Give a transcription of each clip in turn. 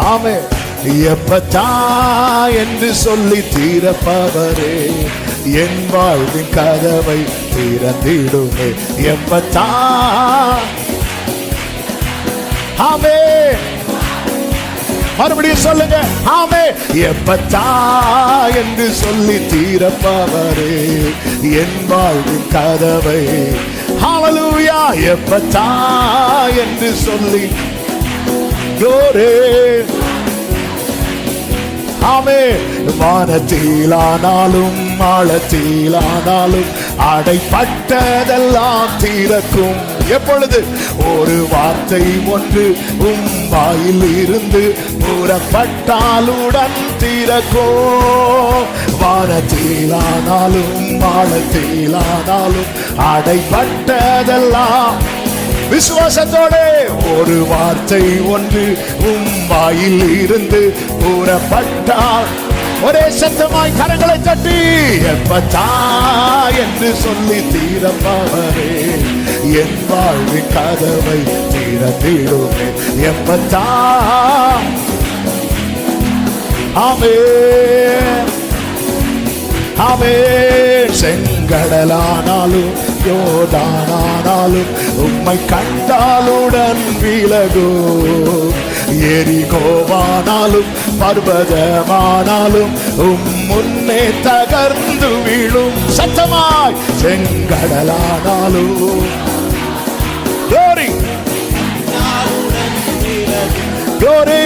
ஆமே. எப்பத்தா என்று சொல்லி தீரப்பவரே என் வாழ்வின் கதவை திறந்திடுமே. எப்பத்தா. ஆமே. மறுபடியும் சொல்லுங்க. ஆமே. எப்பத்தா என்று சொல்லி தீரப்பவரே என் வாழ்வின் கதவை. ஹalleluya எப்பத்தா என்று சொல்லி glory. ஆமே வானத்திலானாலும் ஆழத்திலானாலும் அடைப்பட்டதெல்லாம் தீரக்கும். எப்பொழுது? ஒரு வார்த்தை ஒன்று உம் வாயில் இருந்து புறப்பட்டாலுடன் தீரக்கும். வானத்திலானாலும் ஆழத்திலானாலும் அடைப்பட்டதெல்லாம் விசுவாசத்தோடு. ஒரு வார்த்தை ஒன்று உம்பாயில் இருந்து கூறப்பட்டால் ஒரே சத்தமாய் கரங்களை தட்டி எப்பத்தா என்று சொல்லி தீரப்பவரே என் வாழ்வின் கதவை தீர தீருமே எப்பத்தா ஆமே ஆமே செங்கடலானாலும் யோதானானாலும் உம்மை கண்டாலுடன் விலகோ எரிகோவானாலும் பர்வதமானாலும் உம் முன்னே தகர்ந்து விழும். சத்தமாய் செங்கடலானாலும். Glory! glory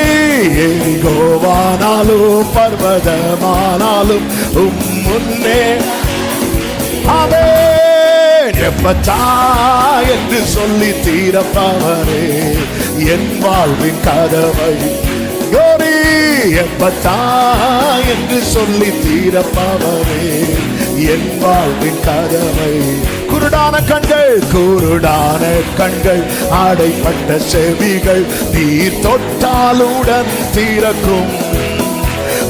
எரிகோவானாலும் பர்வதமானாலும் உம் முன்னே ஆமென். எப்பத்தா என்று சொல்லி தீரப்பவரே என் வாழ்வின் கதவை glory எப்பத்தா என்று சொல்லி தீரப்பவரே என் வாழ்வின் கதவை. குருடான கண்கள் குருடான கண்கள் ஆடைப்பட்ட செவிகள் நீர் தொட்டாலுடன் தீரக்கும்.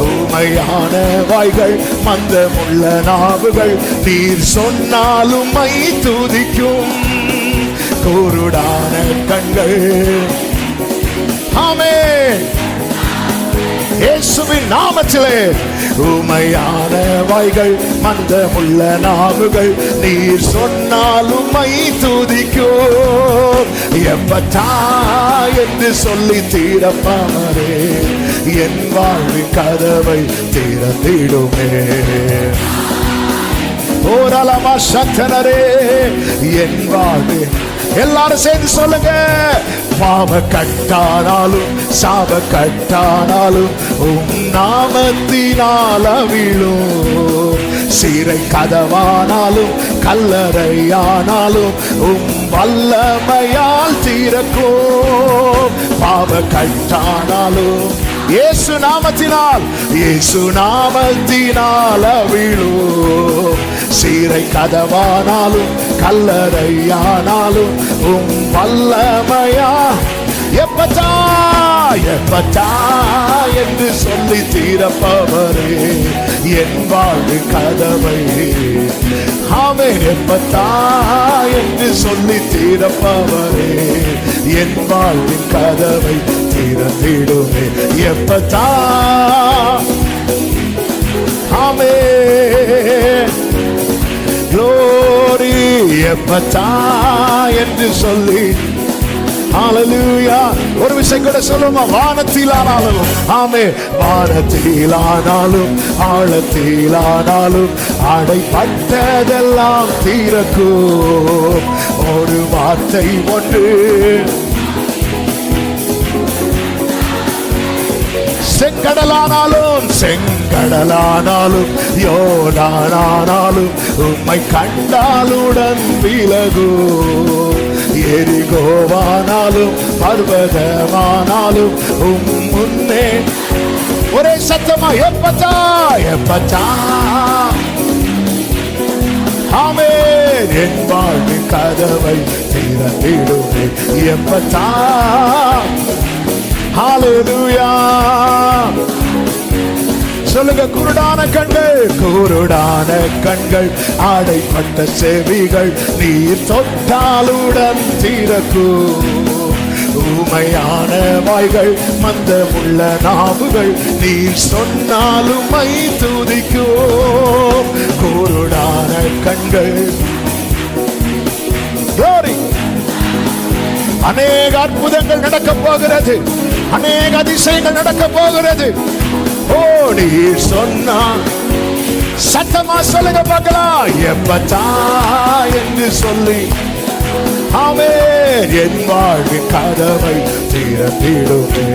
ஊமையான வாய்கள் மந்தமுள்ள நாவுகள். நீர் சொன்னாலும் மை துதிக்கும். குருடான கண்கள். ஆமே இயேசுவின் நாமத்திலே உமையான வாய்கள் மந்தமுள்ள நாவுகள் நீர் சொன்னாலும் மை துதிக்கோ. எப்பத்தா என்று சொல்லி தீரப்பாரே என் வாழ்வின் கதவை திறந்திடுமே. ஓரளமா சத்தனரே என் வாழ்வு எல்லாரும் சேர்ந்து சொல்லுங்க. பாவ கட்டானாலும் சாப கட்டானாலும் உம் நாமத்தினால் அவிழும். சீரை கதவானாலும் கல்லறையானாலும் உம் வல்லமையால் தீரக்கும். பாவ கட்டானாலும் இயேசு நாமத்தினால் இயேசு நாமத்தினால் அவிழும். சீரை கதவானாலும் கல்லறையானாலும் உம் வல்லமையா? எப்பச்சா எப்பச்சா என்று சொல்லி தீரப்பவரே என் வாழ்வு கதவை. ஆமென் எப்பத்தா என்று சொல்லி தீரப்பவரே என் வாழ்வின் கதவை திறந்திடுமே. எப்பத்தா ஆமென். எப்பத்தா என்று சொல்லி. ஹalleluya ஒரு விஷயம் கூட சொல்லுமா வானத்தில் ஆனாலும் ஆமே வானத்தில் ஆனாலும் ஆழத்தில் ஆனாலும் அடைப்பட்டதெல்லாம் தீரக்கும். ஒரு வார்த்தை ஒன்று. செங்கடலானாலும் செங்கடலானாலும் யோடானானாலும் உம்மை கண்டாலுடன் விலகு. எரிகோவானாலும் பர்வதமானாலும் உம் முன்னே. ஒரே சத்தமா எப்பச்சா எப்பச்சா. ஆமே என் வாழ்வின் கதவை திறந்திடுமே எப்பச்சா. ஹalleluya சொல்லுங்க குருடான கண்கள் குருடான கண்கள் ஆடைப்பட்ட செவிகள் நீர் தொட்டாலுடன் தீரக்கும் ஊமையான வாய்கள் உள்ள நாவுகள் நீ சொன்னாலும் மை துதிக்கோ. குருடான கண்கள். அநேக அற்புதங்கள் நடக்கப் போகிறது. அநேக அதிசயங்கள் நடக்க போகிறது. ஓ நீ சொன்னா சத்தமா சொல்லுங்க பார்க்கலாம் எப்பத்தா என்று சொல்லி ஆமே என் வாழ்வு கதவை திறந்திடுமே.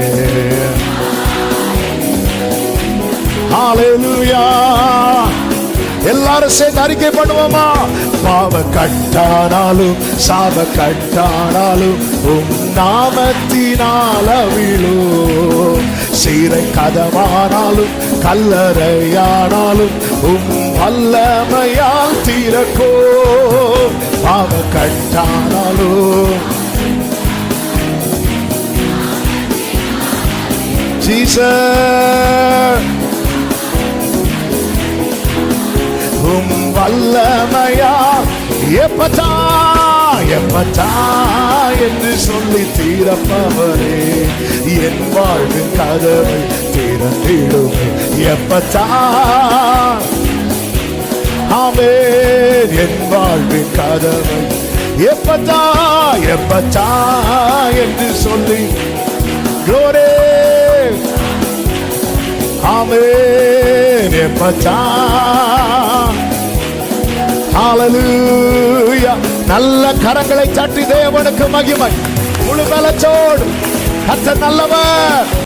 Hallelujah. எல்லாரும் சேர்ந்து அறிக்கை பண்ணுவோமா? பாவ கட்டானாலும் சாப கட்டானாலும் உம் நாமத்தினால விழோ சீரை கதவானாலும் கல்லறையானாலும் உம் வல்லமையால் தீரக்கோ பாவ கட்டானாலும். Jesus. வல்லமையா? எப்பத்தா எப்பத்தா என்று சொல்லி தீரப்பவரே என் வாழ்வின் கதவை திறந்திடுமே. எப்பத்தா? ஆமே என் வாழ்வின் கதவை. எப்பத்தா எப்பத்தா என்று சொல்லி குளோரே. ஆமே எப்பத்தா ஹalleluya நல்ல கரங்களை தட்டி தேவனுக்கு மகிமை. முழு பலத்தோடு கர்த்தர் நல்லவர்.